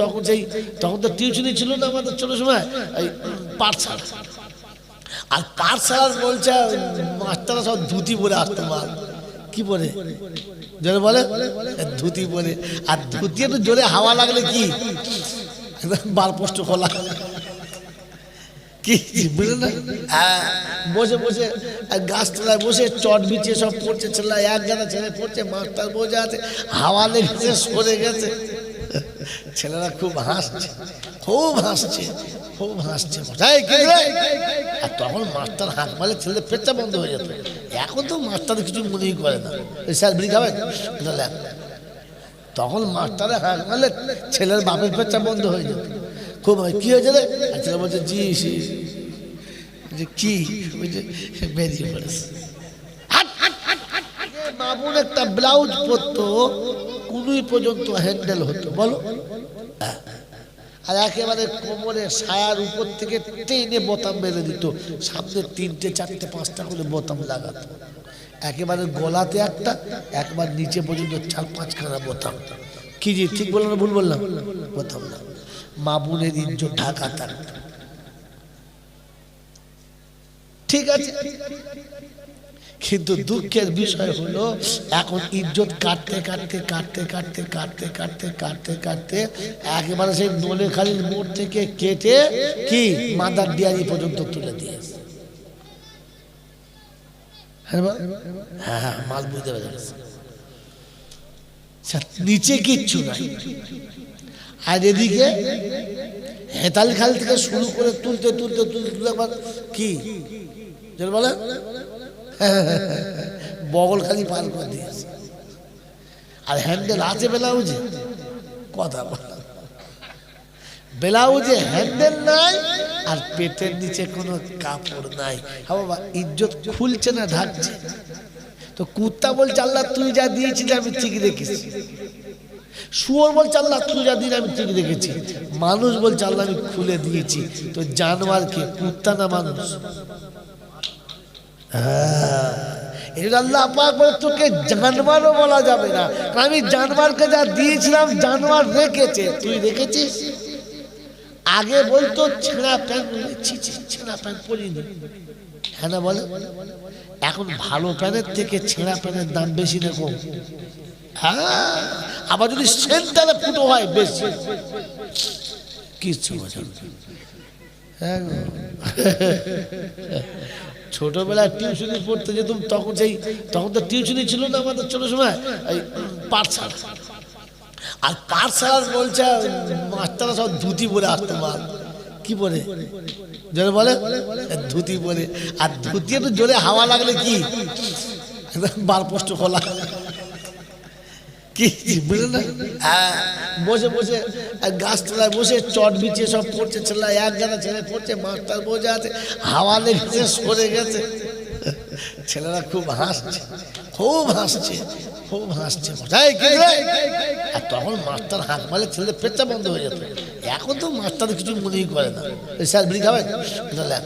তখন সেই তখন তো টিউশনি ছিল না আমাদের ছোট সময়। এই পাঠশালা আর পাঠশালার বলছে মাস্টাররা সব ধুতি পরে আসতো মাল কি পরে? জোরে বলে? ধুতি পরে। আর ধুতি একটু জোরে হাওয়া লাগলে কি? বার পোস্ট খোলা। কি? বুঝলেন হ্যাঁ, বসে বসে। গাছতলায় বসে চট বিছিয়ে সব পড়ছে ছেলে এক গাদা ছেলে পড়ছে মাস্টার বসে আছে। হাওয়া লেগেছে সরে গেছে। ছেলেরা খুব হাসছে খুব হাসছে খুব হাসছে এই, কে? আর তখন মাস্টার হাত মারলে ছেলেদের পেটটা বন্ধ হয়ে যেত। এখন তো মাস্টার কিছু মনেই করে না। স্যার বিড়ি না। তখন মাস্টারে হাঁক মারলে ছেলের বাপের পেটটা বন্ধ হয়ে যেত। খুব কি হয়েছে রে? ছেলে বলছে জি সে যে কি? বলছে বেরিয়ে পড়েছে। মামুন একটা ব্লাউজ পরতো। কুনুই পর্যন্ত হ্যান্ডেল হতো, বলো। হ্যাঁ। আর একেবারে কোমরে সায়ার উপর থেকে টেনে বোতাম মেরে দিত। সামনে তিনটে, চারটে, পাঁচটা করে বোতাম লাগাতো। একেবারে গলাতে একটা, একবার নিচে পর্যন্ত চার, পাঁচখানা বোতাম। কি জি ঠিক বললাম ভুল বললাম? বোতাম না মামুনের ইজ্জত ঢাকা থাকতো। ঠিক আছে? কিন্তু দুঃখের বিষয় হলো এখন ইজ্জত কাটতে কাটতে কাটতে কাটতে কাটতে কাটতে কাটতে কাটতে একেবারে সেই নোলেখালির মোড় থেকে কেটে কি মাদার ডিয়ারি পর্যন্ত তুলে দিয়েছে। হ্যাঁ হ্যাঁ হ্যাঁ মাল বুঝতে পেরেছে। আচ্ছা, নিচে কিচ্ছু নাই। আর এদিকে হেতাল খাল থেকে শুরু করে তুলতে তুলতে তুলতে তুলতে কি? বলে? বগল খালি পার করে দিয়েছে। আর হ্যান্ডেল আছে ব্লাউজে? কথা বলা। ব্লাউজে হ্যান্ডেল নাই, আর পেটের নিচে কোনো কাপড় নাই। হ্যাঁ বাবা, ইজ্জত খুলছে না ঢাকছে তো কুত্তা বলছে আল্লাহ তুই যা দিয়েছিস আমি ঠিক রেখেছি শুয়োর বলছে আল্লাহ তুই যা দিন আমি ঠিক রেখেছি মানুষ বলছে আল্লাহ আমি খুলে দিয়েছি। তো জানোয়ারকে, কুত্তা না মানুষ? হ্যাঁ, তোকে জানোয়ারও বলা যাবে না। কারণ আমি যা দিয়েছিলাম জানোয়ার রেখেছে। তুই রেখেছিস? আগে বলতো ছেঁড়া ছেঁড়া হ্যাঁ বলে? এখন ভালো প্যানের থেকে ছেঁড়া প্যানের দাম বেশি কম। হ্যাঁ। আবার যদি সেন্টারে ফুটো হয় বেশি। কিচ্ছু বোঝা। ছোটবেলায় টিউশনি পড়তে যেতাম, তখন সেই তখন তো টিউশনি ছিল না আমাদের ছোট সময়। এই পাঠশালা। আর পাঠশালার বলছে, মাস্টাররা সব ধুতি পরে আসতো মাল কি পরে? জোরে বলে? ধুতি পরে। আর ধুতি একটু জোরে হাওয়া লাগলে কি? বার পোস্ট খোলা। কি? বুঝলেন না? হ্যাঁ, বসে বসে আর গাছতলায় বসে চট বিছিয়ে সব পড়ছে ছেলে এক গাদা ছেলে পড়ছে মাস্টার বসে আছে হাওয়া লেগেছে সরে গেছে। ছেলেরা খুব হাসছে খুব হাসছে খুব হাসছে। আর তখন মাস্টার হাঁক মারলে ছেলেদের পেটটা বন্ধ হয়ে যেত। এখন তো মাস্টার কিছু মনেই করে না। স্যার বিড়ি খাবেন? না।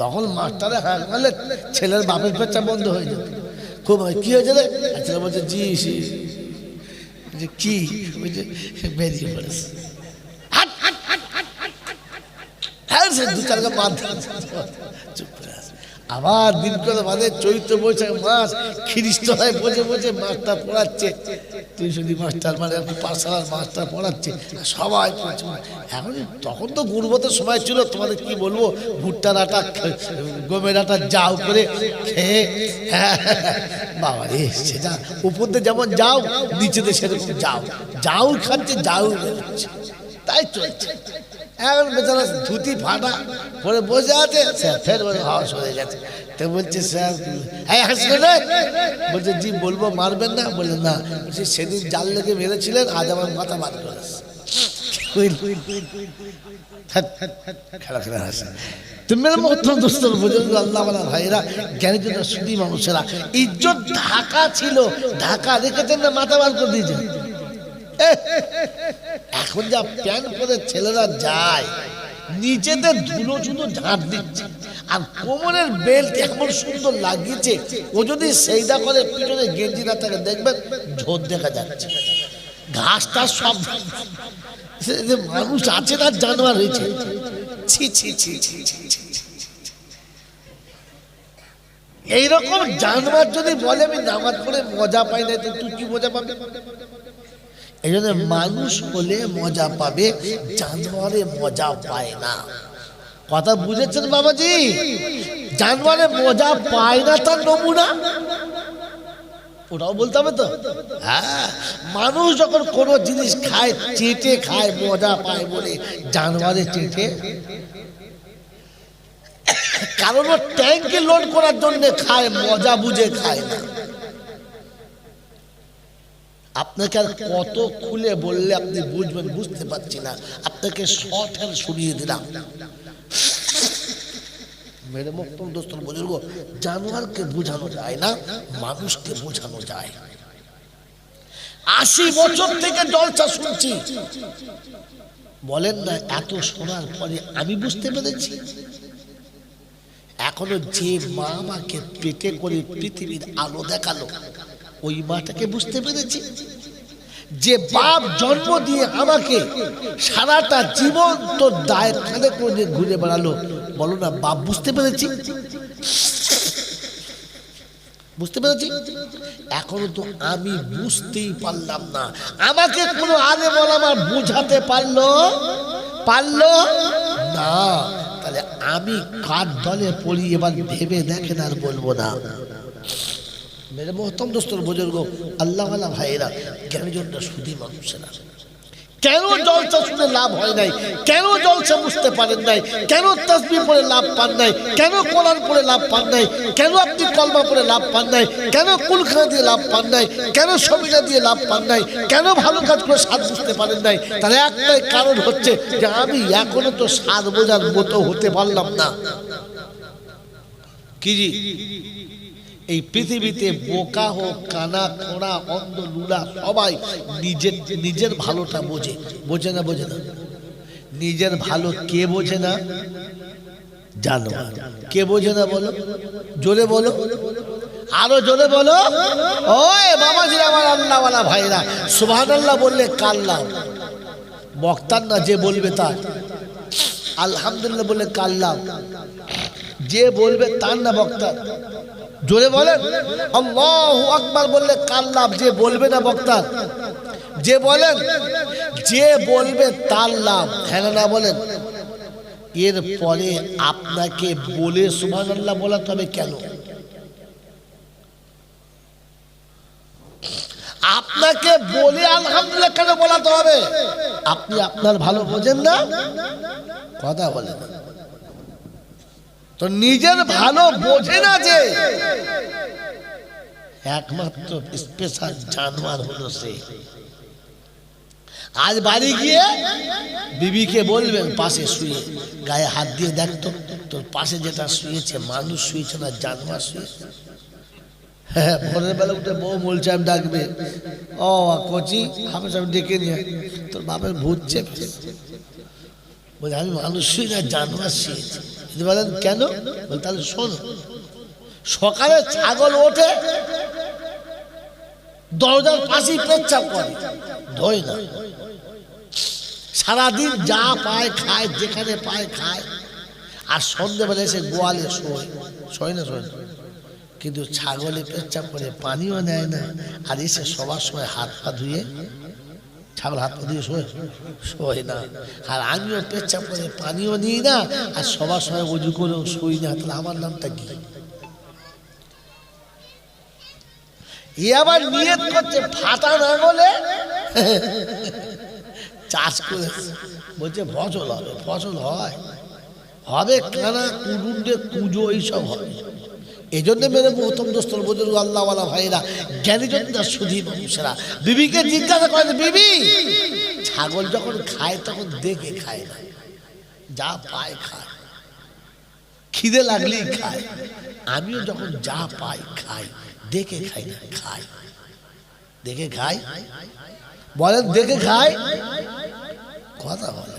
তখন মাস্টারে হাঁক মারলে ছেলের বাপের পেটটা বন্ধ হয়ে যেত। খুব হয়? কি হয়েছে রে? আচ্ছা বলছে, জি সি যে কি? ওই যে বেরিয়ে পড়েছে। দু চার মার চুপ করে আসবে আবার করে বাদে চৈত্র বৈশাখ মাস খ্রিস্টলায় বসে বসে মাস্টার পড়াচ্ছে। টিউশনি মাস্টার মানে পাঠশালার মাস্টার পড়াচ্ছে। সবাই এখন তখন তো গুরবতের সময় ছিল তোমাদের কি বলব? ভুট্টার আটা গমের আটা যাও করে খেয়ে হ্যাঁ, বাবা রে সেটা উপর দিয়ে যেমন যাও নিচেতে সেরকম যাও। যাও খাচ্ছে যাও তাই চলছে। এখন বেচারা ধুতি, ফাটা পরে বসে আছে স্যার ফের বলে হাওয়া সরে গেছে। তো বলছে স্যার হ্যাঁ বলছে, জি, বলব, মারবেন না? বললেন না। বলছি, সেদিন জাল লেগে মেরেছিলেন, আজ আমার মাথা বাদ বুঝুন আল্লাহ ভাইরা মানুষেরা। ইজ্জত ঢাকা ছিল, ঢাকা রেখেছেন না, মাথা বার করে দিয়েছেন। এখন যা প্যান্ট পরে ছেলেরা যায় নিচেতে ধুলো শুধু ঝাঁট দিচ্ছে, আর কোমরের বেল্ট এমন সুন্দর লাগিয়েছে, ও যদি সেইটা করে পিছনে গেঞ্জি না থাকে দেখবেন ঝোর দেখা যাচ্ছে। ঘাসটা সব মানুষ আছে না জানোয়ার হয়েছে। ছি ছি ছি ছি। এইরকম জানোয়ার যদি বলে, আমি নামাজ পড়ে মজা পাই না তুই কি মজা পাবে? এই জন্য মানুষ হলে মজা পাবে জানোয়ারে মজা পায় না। কথা বুঝেছেন বাবাজি? জানোয়ারে মজা পায় না তার নমুনা? ওটাও বলতে হবে তো? হ্যাঁ মানুষ যখন কোনো জিনিস খায় চেটে খায় মজা পায় বলে জানোয়ারে চেটে। কারণ ও ট্যাঙ্কে লোড করার জন্য খায় মজা বুঝে খায় না। আপনাকে আর কত খুলে বললে আপনি বুঝবেন, বুঝতে পারছি না। আপনাকে শর্ট হ্যান্ড শুনিয়ে দিলাম। মেরে মুক্তম দোস্তর বুজুর্গ জানোয়ারকে বোঝানো যায় না, মানুষকে বোঝানো যায়। আশি বছর থেকে জলসা শুনছি। বলেন না, এত শোনার পরে আমি বুঝতে পেরেছি। এখনও যে মা আমাকে পেটে করে পৃথিবীর আলো দেখাল ওই মাটাকে বুঝতে পেরেছি। যে বাপ জন্ম দিয়ে আমাকে সারাটা জীবন তোর দায়ের কাঁধে করে ঘুরে বেড়ালো, বলো না, বাপ বুঝতে পেরেছি? বুঝতে পেরেছি? এখনও তো আমি বুঝতেই পারলাম না। আমাকে কোনো আগে বল আমার বুঝাতে পারল? পারল? না, তাহলে আমি কার দলে পড়ি এবার ভেবে দেখেন আর বলব না। মেরে মহতম দোস্তর বুজুর্গ আল্লাহওয়ালা ভাইয়েরা জ্ঞানীজনটা শুধু মানুষেরা? কেন জলসা শুনে লাভ হয় নাই? কেন জলসা বুঝতে পারেন নাই? কেন তসবি পড়ে লাভ পান নাই? কেন কোরআন পড়ে লাভ পান নাই? কেন আপনি কলমা পড়ে লাভ পান নাই? কেন কুলখানা দিয়ে লাভ পান নাই? কেন সবিনা দিয়ে লাভ পান নাই? কেন ভালো কাজ করে স্বাদ বুঝতে পারেন নাই? তাহলে একটাই কারণ হচ্ছে যে আমি এখনও তো স্বাদ বোঝার মতো হতে পারলাম না। কি এই পৃথিবীতে বোকা হোক, কানা, খোঁড়া, অন্ধ, লুলা, সবাই নিজের নিজের ভালোটা বোঝে। বোঝে না বোঝে না? নিজের ভালো কে বোঝে না? জানো। কে বোঝে না বলো? জোরে বলো। আরও জোরে বলো। ওই বাবাজি, আমার আল্লাহওয়ালা ভাইরা। সুবহান আল্লাহ বললে কাল্লা বক্তার না, যে বলবে তার। আলহামদুলিল্লাহ বললে কাল্লাম যে বলবে তার না বক্তা জোরে বলেন। আল্লাহু আকবার বললে কার লাভ? যে বলবে না বক্তা। যে বলেন, যে বলবে তার লাভ। হ্যাঁ না বলেন। এর পরে আপনাকে বলে সুবহান আল্লাহ বলাতে হবে কেন? আপনাকে বলে আলহামদুলিল্লাহ কেন বলাতে হবে? আপনি আপনার ভালো বোঝেন না? কথা বলেন। না নিজের ভালো বোঝে না যে একমাত্র স্পেশাল জানোয়ার হলো সে। আজ বাড়ি গিয়ে বিবিকে বলবেন, পাশে শুয়ে, গায়ে হাত দিয়ে দেখতো তোর পাশে যেটা শুয়েছে, মানুষ শুয়েছে না, জানোয়ার শুয়েছে? হ্যাঁ ভোরের বেলা উঠে বউ বলছে, আমি ডাকবে। ও, কচি হাফেজ ডেকে নিয়ে তোর বাপের ভূত চেপছে। বলে, আমি মানুষ শুই না জানোয়ার শুয়েছি যদি বলেন, কেন? বলে, তাহলে শোনো, সকালে ছাগল ওঠে, দরজার পাশেই পেচ্ছাপ করে ধোয় না। সারাদিন যা পায় খায়, যেখানে পায় খায়, আর সন্ধ্যেবেলা এসে গোয়ালে শোয়। শোয় না, শোয় কিন্তু ছাগলে পেচ্ছাপ করে, পানিও নেয় না, আর এসে সবার সময় হাত পা ধুয়ে ছাগল হাত দিয়ে শোয় শোয় না। আর আমিও পেচ্ছাপ করে পানিও নিই না, আর সবার সময় উজু করেও শুই না। তাহলে আমার নামটা কি? এ আবার নিয়ত করছে ফাটা না বলে চাষ করে বলছে, ফসল হবে, ফসল হয়। হবে কানা কুডুন্ডে কুজো, এইসব হবে। এই জন্য মেরে প্রথম দোস্তর বুজুর্গ আল্লাহওয়ালা ভাইরা জ্ঞানীজনরা সুধী মানুষেরা বিবিকে জিজ্ঞাসা করে বিবি, ছাগল যখন খায় তখন দেখে খায় না, যা পায় খায়, খিদে লাগলেই খায়, আমিও যখন যা পাই খাই, দেখে খাই না, খাই, দেখে খাই, বলেন দেখে খাই, কথা বলে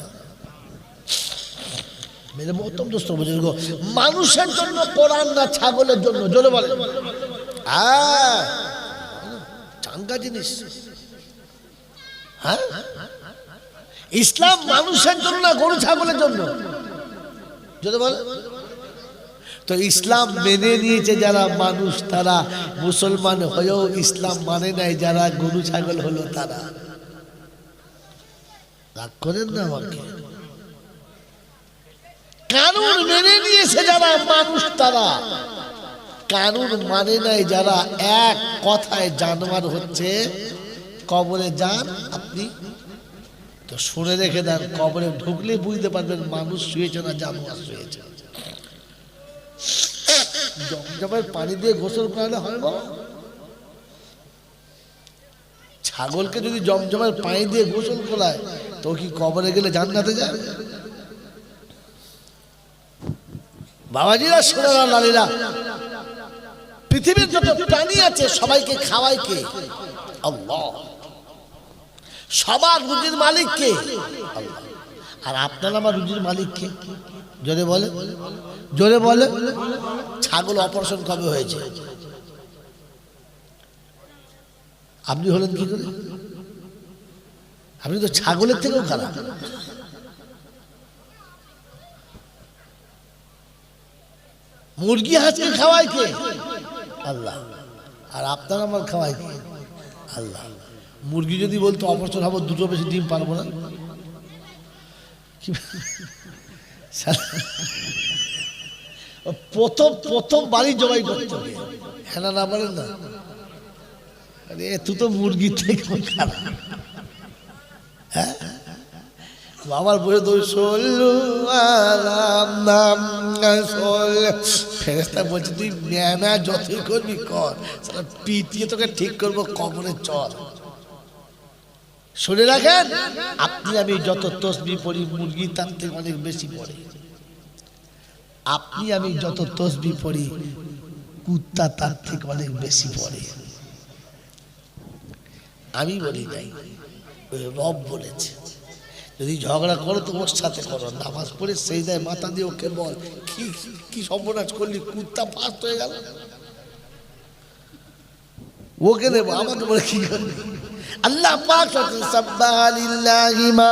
মেরে দোস্ত মানুষের জন্য কোরআন না ছাগলের জন্য, জোরে বলে হ্যাঁ চাঙ্গা জিনিস। হ্যাঁ? ইসলাম মানুষের জন্য না, গরু ছাগলের জন্য? যদি বলে তো ইসলাম মেনে নিয়েছে যারা মানুষ, তারা মুসলমান হয়েও ইসলাম মানে নাই যারা গরু ছাগল হলো তারা। রাগ করেন না আমাকে। কানুন মেনে নিয়েছে যারা মানুষ তারা। কানুন মানে নাই যারা এক কথায় জানোয়ার হচ্ছে, কবরে যান আপনি। তো শুনে রেখে দেন, কবরে ঢুকলে বুঝতে পারবেন মানুষ শুয়েছে না জানোয়ার শুয়েছে। জমজমের পানি দিয়ে গোসল করালে হয় না? ছাগলকে যদি জমজমের পানি দিয়ে গোসল করায়, তো কি কবরে গেলে জান্নাতে যাবে বাবাজিরা, সোনারা লালিরা পৃথিবীর যত প্রাণী আছে, সবাইকে খাওয়ায় কে? সবার রুজির মালিক কে। আর আপনার আমার রুজির মালিক কে? জোরে বলে। জোরে বলে। ছাগল অপারেশন কবে হয়েছে? আপনি হলেন কি করে? আপনি তো ছাগলের থেকেও খারাপ। মুরগি হাঁসকে খাওয়ায় কে আল্লাহ। আর আপনার আমার খাওয়ায় কে আল্লাহ। মুরগি যদি বলতো অপারেশন হব দুটো বেশি ডিম পারব না। প্রথম প্রথম বাড়ি জবাই করতে। হবে হ্যাঁ না, বলেন না। আরে তুই তো মুরগির থেকে খারাপ। আমার বলে তো সল্লু নাম সল ফেরেস্তা বলছে, তুই ম্যানা যতই করবি কর পিটিয়ে তোকে ঠিক করব, কবরে চল। শুনে রাখেন, আপনি আমি যত তসবি পড়ি, মুরগি তার থেকে অনেক বেশি পড়ে। আপনি আমি যত তসবি পড়ি, কুত্তা তার থেকে অনেক বেশি পড়ে। আমি বলি নাই রব বলেছে। যদি ঝগড়া করো, তো ওর সাথে করো। নামাজ পড়ে সেই দেয় মাথা দিয়ে ওকে বল, কি কি সর্বনাশ করলি, কুত্তা ফাস্ট হয়ে গেল। ওকে দেবো, আমাকে বলে কি করবি? আল্লাহ পাক সাব্বাহা লিল্লাহি মা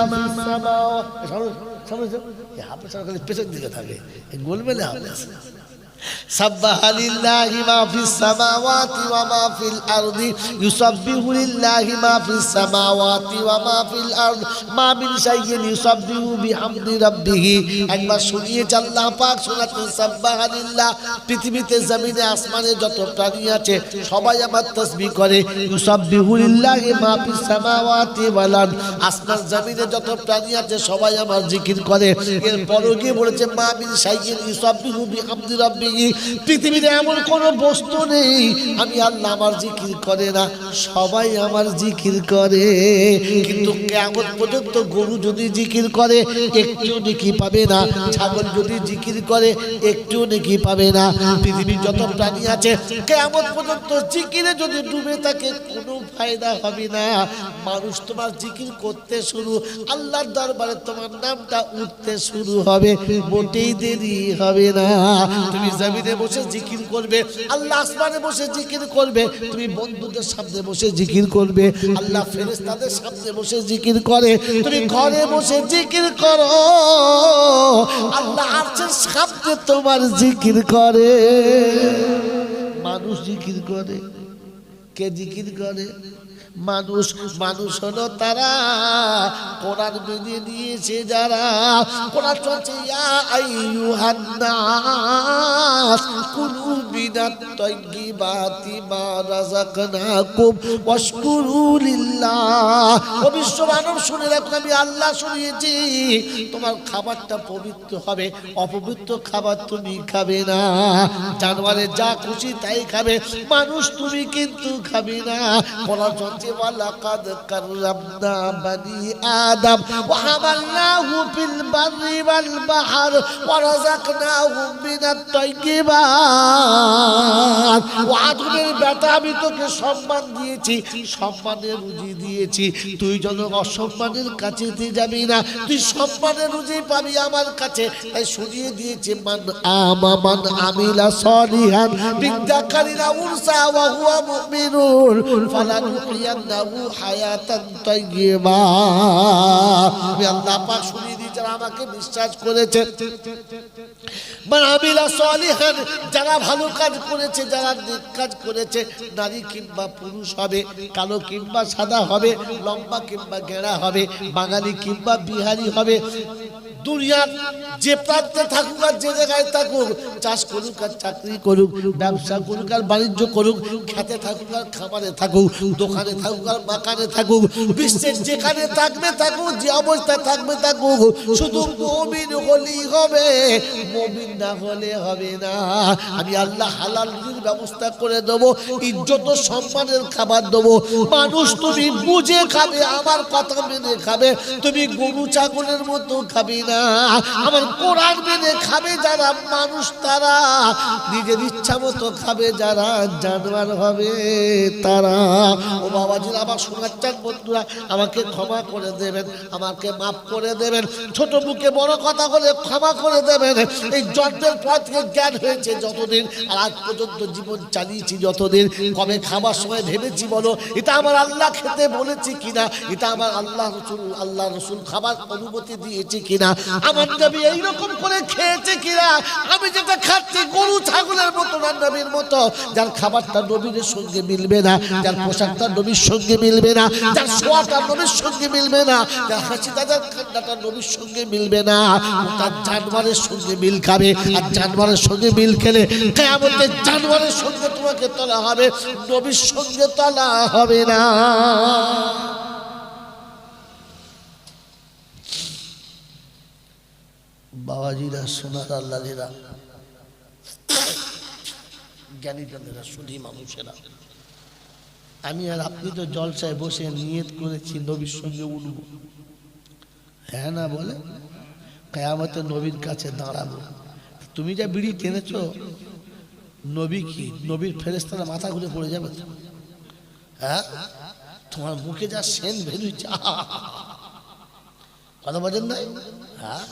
পেছন দিকে থাকে। গোলমেলে আছে سبح لله ما في السماوات وما في الأرض يسبح لله ما في السماوات وما في الأرض ما من شيء يسبح بحمد ربه একবার শুনিয়েছে আল্লাহ পাক শোনাতেন সাব্বাহ লিল্লাহ পৃথিবীতে জমিনে আসমানে যত প্রাণী আছে সবাই আমার তাসবিহ করে ইউসাব্বিহু লিল্লাহি মা ফিস সামাওয়াতি ওয়াল আরদ আসমান জমিনে যত প্রাণী আছে সবাই আমার জিকির করে এরপরও গিয়ে বলেছে মা মিন শাইইন ইউসাব্বিহু বিহামদি রাব্বিহি পৃথিবীতে এমন কোন বস্তু নেই। আমি আল্লাহ আমার জিকির করে না, সবাই আমার জিকির করে। কিন্তু কেমন পর্যন্ত গরু যদি জিকির করে একটু নেকি পাবে না। ছাগল যদি জিকির করে একটু নেকি পাবে না। পৃথিবীর যত প্রাণী আছে কেমন পর্যন্ত জিকিরে যদি ডুবে থাকে, কোনো ফায়দা হবে না। মানুষ তোমার জিকির করতে শুরু, আল্লাহর দরবারে তোমার নামটা উঠতে শুরু হবে। মোটেই দেরি হবে না। তুমি জমিনে বসে জিকির করবে, আল্লাহ আসমানে বসে জিকির করবে, তুমি বন্ধুদের সামনে বসে জিকির করবে, আল্লাহ ফেরেশতাদের সামনে বসে জিকির করে, তুমি ঘরে বসে জিকির করো, আল্লাহ আরশের সামনে তোমার জিকির করে। মানুষ জিকির করে, কে জিকির করে? মানুষ মানুষ হলো তারা। কোরআন মেনে নিয়েছে যারা। কোরআন চলছে আমি আল্লাহ শুনিয়েছি। তোমার খাবারটা পবিত্র হবে, অপবিত্র খাবার খাবে না। জানোয়ারের যা খুশি তাই খাবে, মানুষ তুমি কিন্তু খাবে না। বলা চলছে ওয়ালাকাদ কাররামনা বানি আদম ওয়া হামালনাহু ফিল বাররি ওয়াল বাহর ওয়া রাযাকনাহুম মিনাত তাইয়্যিবাত ওয়া আদমের বেটা, আমি তোকে সম্মান দিয়েছি, সম্মানের রুজি দিয়েছি। তুই যেন অসম্মানের কাছে যাবি না, তুই সম্মানের রুজি পাবি আমার কাছে। তাই শুনিয়ে দিয়েছে, মান আমা, মান আমিলা সলিহান, বিদ্যাকারীরা উরসা, ওয়া হুয়া মুমিনুন। ফালানুহিয়া নুহিয়ান্নাহু হায়াতান তাইয়্যিবা। আমি আল্লাহ পাক শুনিয়ে দিই, যারা আমাকে বিশ্বাস করেছে। মান আমিলা সালিহান, যারা ভালো কাজ করেছে, যারা নেক কাজ করেছে, নারী কিংবা পুরুষ হবে, কালো কিংবা সাদা হবে, লম্বা কিংবা গেঁড়া হবে, বাঙালি কিংবা বিহারি হবে। দুনিয়ার যে প্রান্তে থাকুক আর যে জায়গায় থাকুক, চাষ করুক আর চাকরি করুক, ব্যবসা করুক আর বাণিজ্য করুক, খেতে থাকুক আর খাবারে থাকুক, দোকানে থাকুক আর বাগানে থাকুক, বিশ্বের যেখানে থাকবে থাকুক, যে অবস্থায় থাকবে থাকুক, শুধু মমিন হলেই হবে, মমিন না হলে হবে না। আমি আল্লাহ হালাল ব্যবস্থা করে দেবো, ইজ্জত সম্মানের খাবার দেবো। মানুষ তুমি বুঝে খাবে, আমার কথা মেনে খাবে, তুমি গরু, ছাগলের মতো খাবে না। আমার কোরআন মেনে খাবে যারা মানুষ, তারা নিজের ইচ্ছা মতো খাবে, যারা জানোয়ার হবে, তারা। ও বাবাজির আমার চান বন্ধুরা, আমাকে ক্ষমা করে দেবেন, আমাকে মাফ করে দেবেন। ছোট মুখে বড় কথা বলে ক্ষমা করে দেবেন। এই জন্মের পর থেকে জ্ঞান হয়েছে যতদিন, আর আজ পর্যন্ত জীবন চালিয়েছি যতদিন। কবে খাবার সময় ভেবেছি বলো, এটা আমার আল্লাহ খেতে বলেছি কিনা, এটা আমার আল্লাহ রসুল আল্লাহ রসুল খাবার অনুমতি দিয়েছে কিনা আমার নবী এইরকম করে খেয়েছে কিনা আমি যেটা খাচ্ছি, গরু, ছাগলের মতো না নবীর মতো। যার খাবারটা নবীর সঙ্গে মিলবে না, যার পোশাকটা নবীর সঙ্গে মিলবে না, যার শোয়াটা নবীর সঙ্গে মিলবে না, যার হাসিটা যার কান্নাটা নবীর সঙ্গে মিলবে না তার জানোয়ারের সঙ্গে মিল খাবে, আর জানোয়ারের সঙ্গে মিল খেলে কেয়ামতের জানোয়ারের সঙ্গে তোমাকে তোলা হবে, নবীর সঙ্গে তোলা হবে না। বাবাজিরা সোনার আল্লাহেরা জ্ঞানীজনেরা শুধু মানুষেরা, আমি আর আপনি তো জলসায় বসে নিয়ত করেছি নবীর সঙ্গে উঠব। হ্যাঁ না বলে? কেয়ামতে নবীর কাছে দাঁড়াবো। তুমি যা বিড়ি টেনেছ নবী কি? নবীর ফেরেস্তারা মাথা ঘুরে পড়ে যাবে? হ্যাঁ? তোমার মুখে যা সেন বেরোচ্ছে! কথা বলেন নাই? হ্যাঁ?